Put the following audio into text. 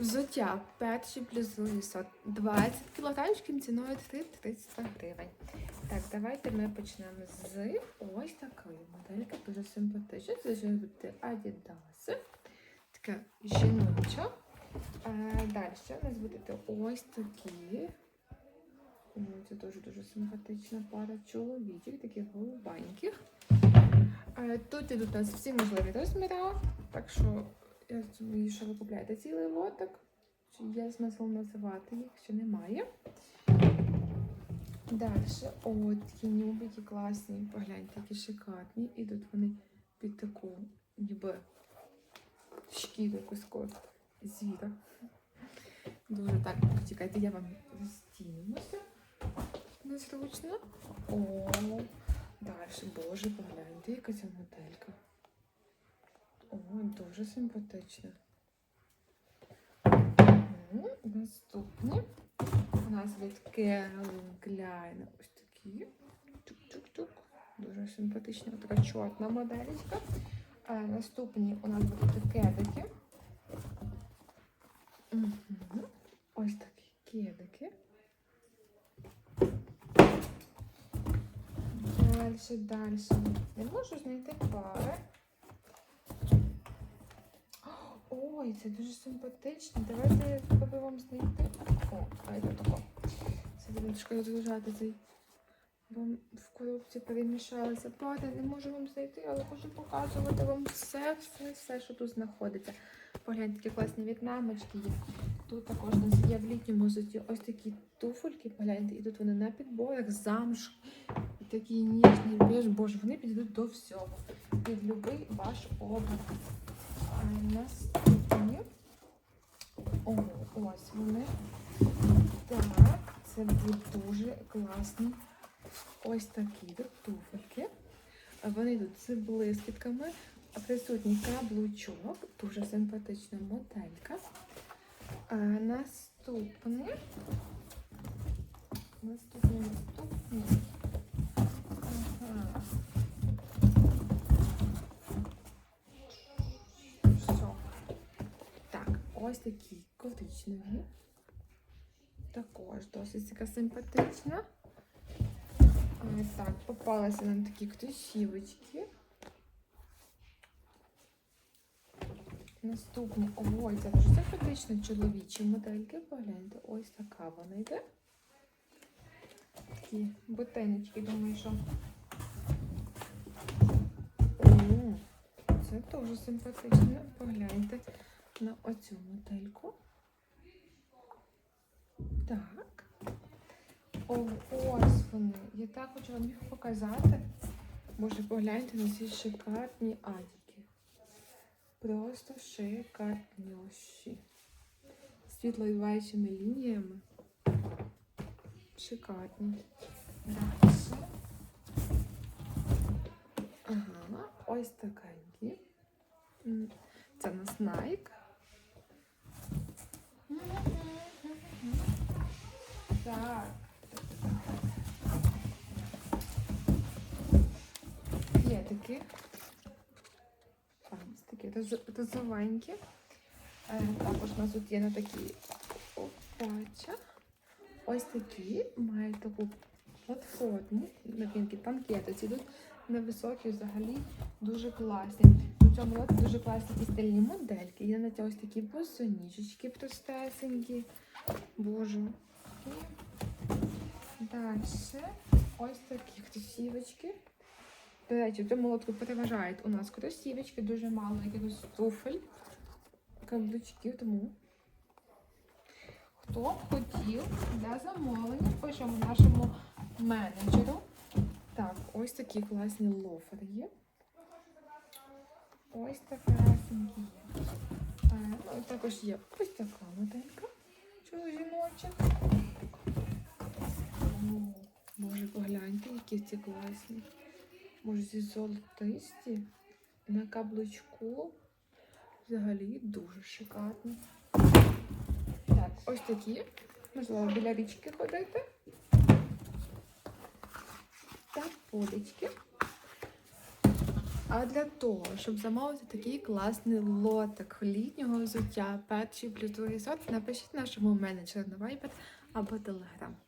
Взуття перший плюс лисот 20 кілограмів ціною 300 гривень. Так, давайте ми почнемо з ось такої модельки, дуже симпатична. Це вже бути Adidas. Така жіноча. А, далі у нас будуть ось такі. Це теж дуже симпатична пара чоловіків, таких голубеньких. А, Тут ідуть у нас всі можливі розміри, так що що ви купляєте цілий лоток. Чи є смисл називати їх, чи немає. Далі, от такі нюбики класні, погляньте, які шикарні. Ідуть вони під таку, ніби шкіру куску звіра. Дуже так, чекайте, я вам розтінюся незручно. О, далі, боже, погляньте, яка ця моделька. Дуже симпатична. Мгм, Наступні. У нас від Calvin Klein ось такі. Чук-чук-чук. Дуже симпатична, така чорна моделечка. А наступні у нас будуть кедики. Мгм. Ось такі кедики. Дальше, дальше. Не можу знайти пари. Ой, це дуже симпатично. Давайте я спробую вам знайти. О, давайте тако. Це буде трошки розгружати цей. Бо в коробці перемішалися пари. Не можу вам знайти, але хочу показувати вам все, все, все, що тут знаходиться. Погляньте, які класні в'єтнамочки є. Тут також у є в літньому зуті ось такі туфельки, погляньте, і тут вони на підборах, замш. І такі ніжні, боже, вони підійдуть до всього. Під будь-який ваш образ. Наступні. О, ось вони. Так, це будуть дуже класні. Ось такі туфельки. Вони йдуть з блискітками. Присутній каблучок. Дуже симпатична моделька. А наступні. Наступні, наступні. Ось такі коричневі. Також досить така симпатична. А, так, попалися нам такі кросівочки. Наступні. Ой, це дуже симпатично чоловічі модельки. Погляньте, ось така вона йде. Такі ботиночки, думаю, що. О, це дуже симпатично. Погляньте на оцю модельку. Так. О, ось вони. Я так хочу вам їх показати. Боже, погляньте на ці шикарні адіки. Просто шикарнющі. Світловіваючими лініями. Шикарні. Дальше. Ага, ось такенькі. Це у нас Nike. Так. Є такі. Ось такі роз- Е, Також у нас тут є на такі опача. Ось такі мають таку платформу. Новинки, панкети. Ці тут невисокі взагалі дуже класні. У цьому році дуже класні ті стильні модельки. Є на це ось такі босоніжечки простесенькі. Боже. Далі ось такі кросівочки. До речі, в цьому лотку переважають у нас кросівочки, дуже мало якихось туфель, каблучків, тому хто б хотів для замовлення, пишемо нашому менеджеру. Так, ось такі класні лофери є. Ось така є. А, ну, також є ось така моделька жіноча. О, Боже, погляньте, які ці класні. Може, зі золотисті на каблучку. Взагалі дуже шикарно. Так, ось такі. Можливо, біля річки ходити. Та полички. А для того, щоб замовити такий класний лотик літнього взуття, перші плюс другий сорт, напишіть нашому менеджеру на Viber або Telegram.